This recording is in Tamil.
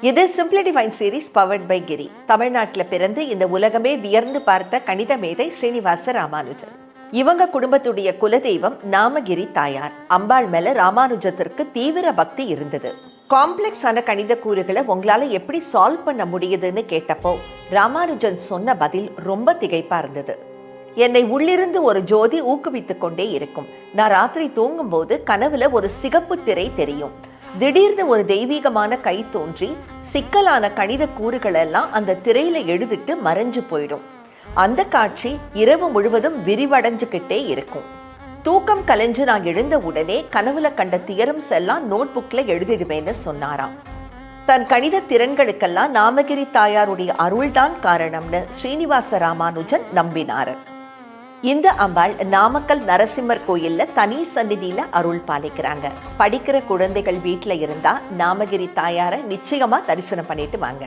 இது simply divine series powered by Giri தமிழ்நாட்டில் பிறந்து இந்த உலகமே வியர்ந்து பார்த்த கணித மேதை ஸ்ரீனிவாச ராமானுஜன் இவங்க குடும்பத்துடைய குலதெய்வம் நாமகிரி தாயார். அம்பாள் மேல ராமானுஜத்திற்கு தீவிர பக்தி இருந்தது. காம்ப்ளெக்ஸான கணித கூறுகளை உங்களால எப்படி சால்வ் பண்ண முடியுதுன்னு கேட்டப்போ ராமானுஜன் சொன்ன பதில் ரொம்ப திகைப்பா இருந்தது. என்னை உள்ளிருந்து ஒரு ஜோதி ஊக்குவித்துக் கொண்டே இருக்கும். நான் ராத்திரி தூங்கும்போது கனவுல ஒரு சிகப்பு திரை தெரியும். திடீர்னு ஒரு தெய்வீகமான கை தோன்றி சிக்கலான கணித கூறுகள் எல்லாம் அந்த திரையில எழுதிட்டு மறைஞ்சு போயிடும். அந்த காட்சி இரவு முழுவதும் விரிவடைஞ்சுக்கிட்டே இருக்கும். தூக்கம் கலைஞ்சு நான் எழுந்த உடனே கனவுல கண்ட தியரம்ஸ் எல்லாம் நோட் புக்ல எழுதிடுவேன்னு சொன்னாராம். தன் கணித திறன்களுக்கெல்லாம் நாமகிரி தாயாருடைய அருள்தான் காரணம்னு ஸ்ரீனிவாச ராமானுஜன் நம்பினார். இந்த அம்பாள் நாமக்கல் நரசிம்மர் கோயில்ல தனி சந்நிதியில அருள் பாலிக்கிறாங்க. படிக்கிற குழந்தைகள் வீட்டில் இருந்தா நாமகிரி தாயாரை நிச்சயமா தரிசனம் பண்ணிட்டு வாங்க.